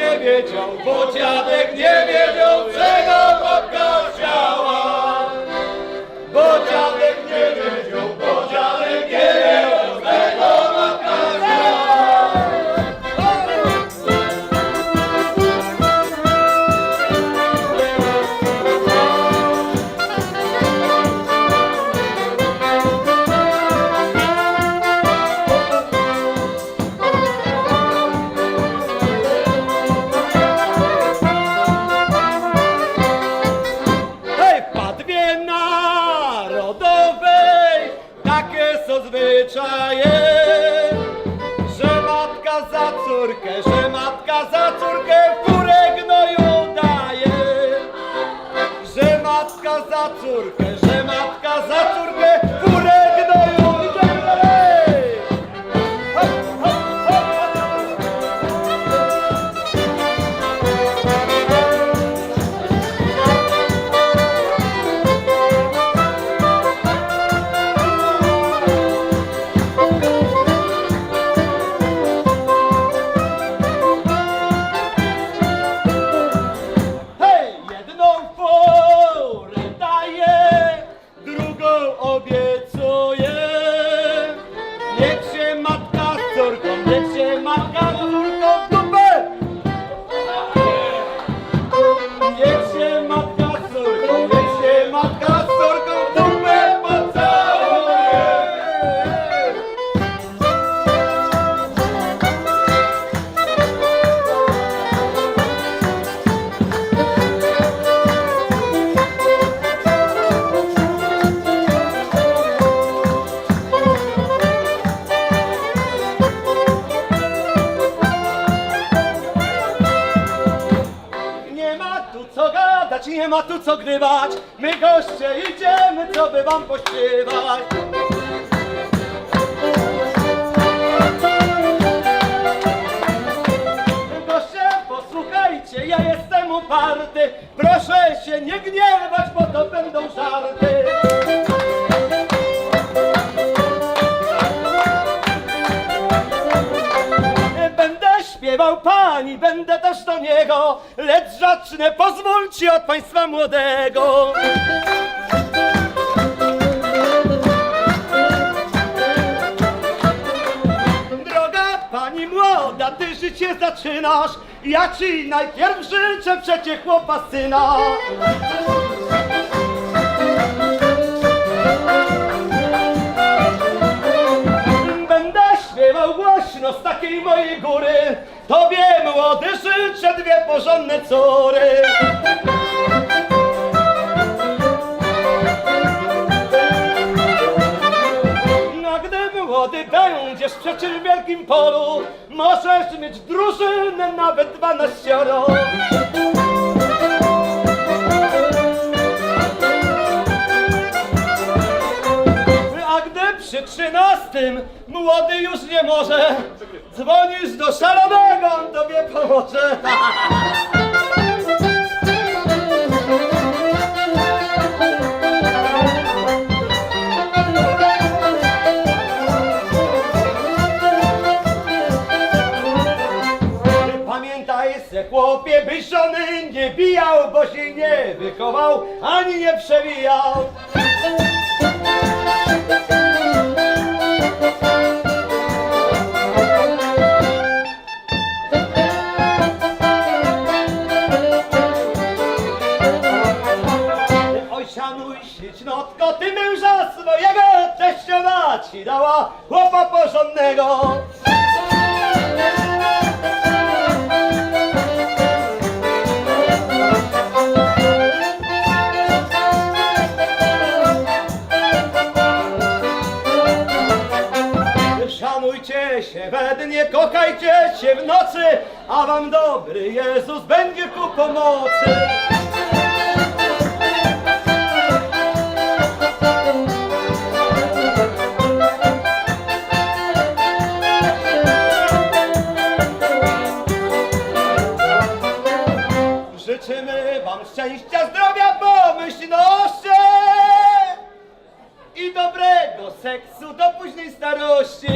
nie wiedział, bo dziadek nie wiedział, czego ma tu co grywać. My goście idziemy, co by wam pośpiewać. Goście, posłuchajcie, ja jestem uparty. Proszę się nie gniewać, bo to będą żarty. Pani, będę też do niego, lecz zacznę, pozwólcie od państwa młodego. Droga pani młoda, ty życie zaczynasz, ja ci najpierw życzę przecie chłopa syna. Będę śpiewał głośno z takiej mojej góry, tobie młody życzę dwie porządne córy. No gdy młody będziesz przecież w wielkim polu, możesz mieć drużynę nawet dwanaścioro. A gdy przy trzynastym młody już nie może, dzwonisz do szalonego, on tobie pomoże. Chłopie, byś żony nie bijał, bo się nie wychował, ani nie przewijał. Ci dała chłopa porządnego. Szanujcie się we dnie, kochajcie się w nocy, a wam dobry Jezus będzie ku pomocy. Życzymy wam szczęścia, zdrowia, pomyślności i dobrego seksu do późnej starości.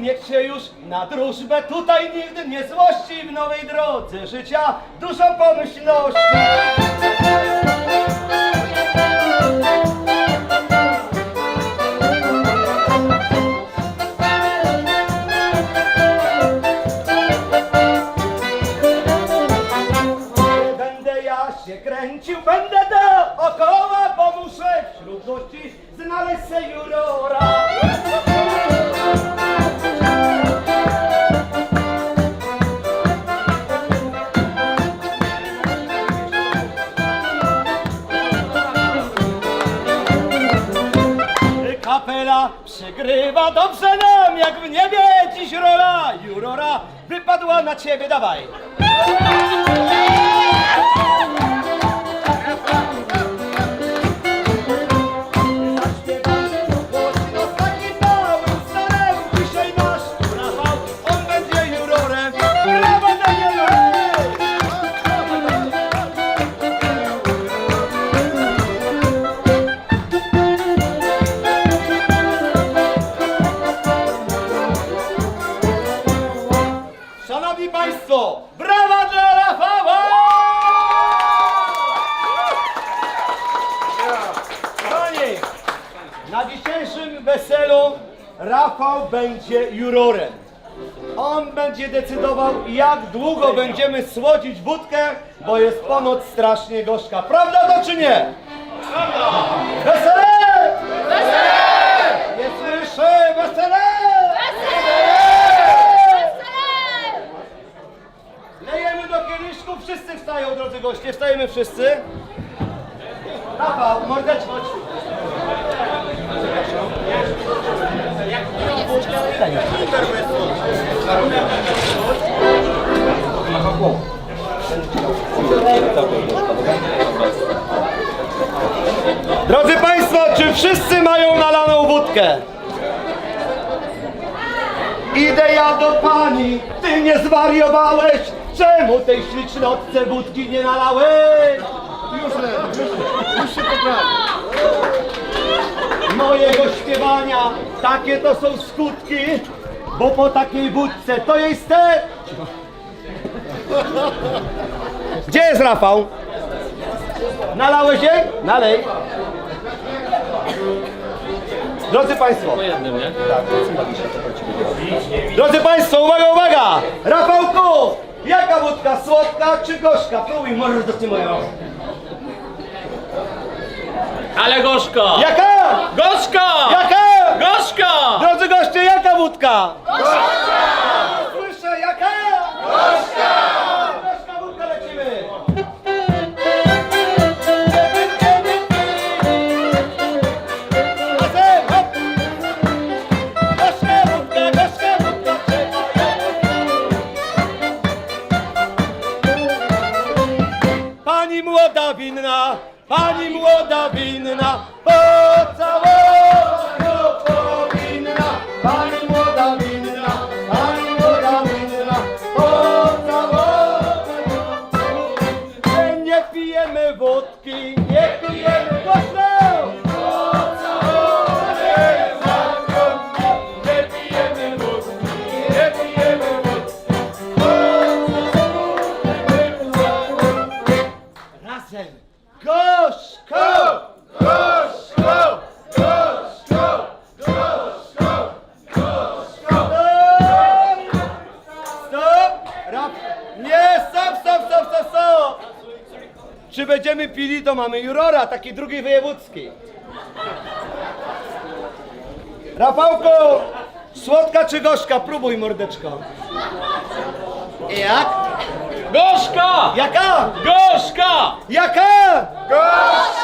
Niech się już na drużbę tutaj nigdy nie złości w nowej drodze życia dużo pomyślności. Przygrywa dobrze nam, jak w niebie dziś rola. Jurora wypadła na ciebie, dawaj. On będzie decydował, jak długo będziemy słodzić wódkę, bo jest ponoć strasznie gorzka. Prawda to czy nie? Prawda! Wesele! Wesele! Nie słyszę! Wesele! Lejemy do kieliszków, wszyscy wstają, drodzy goście, wstajemy wszyscy. Rafał, mordeczko, chodź. Drodzy Państwo, czy wszyscy mają nalaną wódkę? Idę ja do pani, ty nie zwariowałeś? Czemu tej ślicznotce wódki nie nalałeś? Już lepiej, już, się poprawi. Mojego śpiewania, takie to są skutki, bo po takiej wódce to jej ster... Gdzie jest Rafał? Nalałeś jej? Nalej. Drodzy Państwo. Drodzy Państwo, uwaga, uwaga! Rafałku! Jaka wódka, słodka czy gorzka? Próbuj, możesz do moją. Ale gorzko! Jaka? Gorzko! 쫓아와 pili, to mamy jurora, taki drugi wojewódzki. Rafałku! Słodka czy gorzka? Próbuj, mordeczko. Jak? Gorzko! Jaka? Gorzko! Jaka? Gorzko!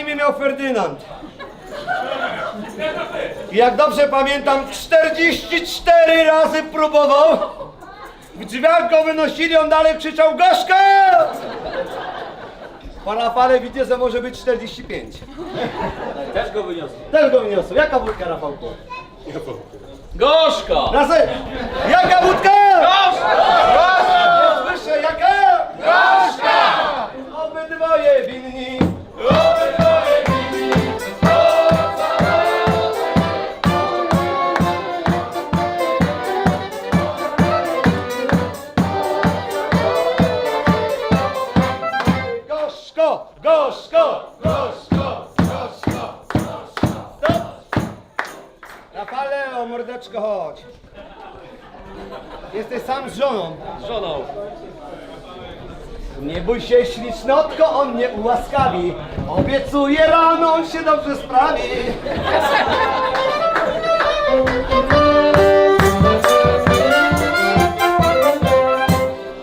Imię miał Ferdynand. I jak dobrze pamiętam, 44 razy próbował. W drzwiach go wynosili, on dalej krzyczał Gorzko! Po Rafale widzę, że może być 45. Też go wyniosę. Też go wyniosł. Jaka wódka, Rafałku? Gorzko! Razem! Jaka wódka? Gorzko! Słyszę, jaka? Gorzka! Obydwoje winni. Żoną. Z żoną. Nie bój się, ślicznotko, on mnie ułaskawi. Obiecuję rano, on się dobrze sprawi.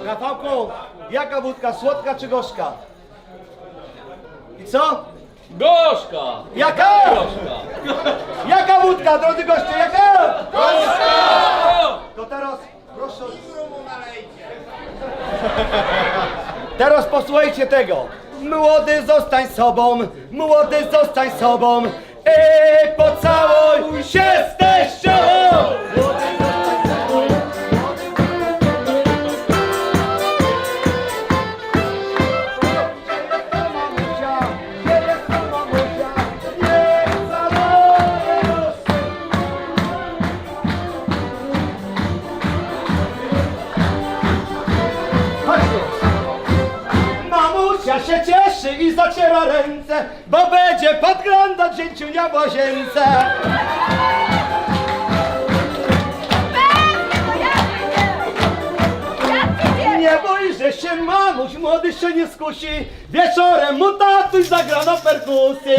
Rafałku, jaka wódka, słodka czy gorzka? I co? Gorzka! Jaka? Gorzka! Jaka wódka, drodzy goście, jaka? Gorzka! To teraz proszę. Teraz posłuchajcie tego. Młody zostań sobą, młody zostań sobą. I pocałuj się z teścią! Młody zostań łazience. Nie bój, że się mamuś młody się nie skusi, wieczorem mu tatuś zagra na perkusji.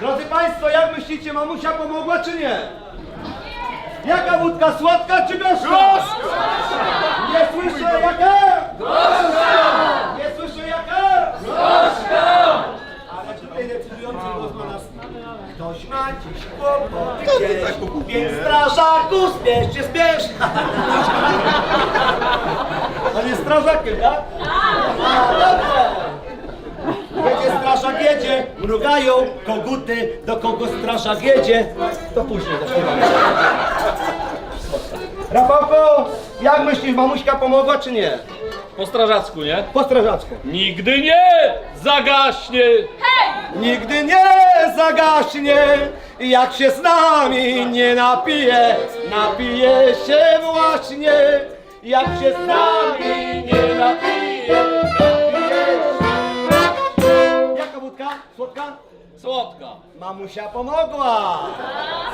Drodzy Państwo, jak myślicie, mamusia pomogła czy nie? Jaka wódka, słodka czy gorzka? Nie słyszę, jaka? Nie słyszę, jaka? Ale tutaj decydujący głos ma nas. Ktoś ma dziś kłopoty gdzieś, więc strażaku spiesz się, spiesz. On jest strażakiem, tak? Strażak jedzie, mrugają koguty, do kogo strażak jedzie, to później zaśpiewamy. Rafałko, jak myślisz, mamuśka pomogła czy nie? Po strażacku, nie? Po strażacku. Nigdy nie zagaśnie! Nigdy nie zagaśnie, jak się z nami nie napije, napije się właśnie, jak się z nami nie napije, napije się. Jaka wódka? Słodka? Słodka! Mamusia pomogła!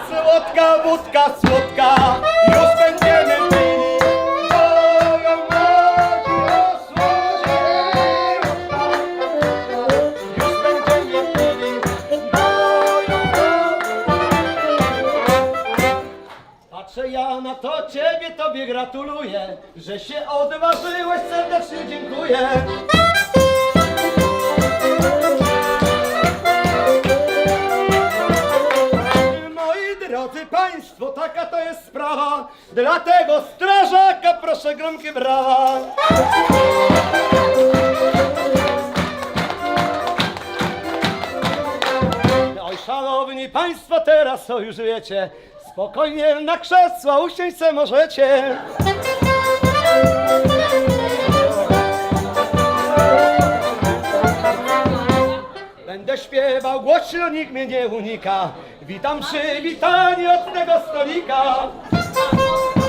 Słodka wódka, słodka, już będziemy pili. Tobie gratuluję, że się odważyłeś, serdecznie dziękuję. Moi drodzy Państwo, taka to jest sprawa, dlatego strażaka proszę gromkie brawa. Szanowni Państwo, teraz to już wiecie, spokojnie na krzesła usiąść se możecie. Będę śpiewał głośno, nikt mnie nie unika. Witam przywitanie od tego stolika.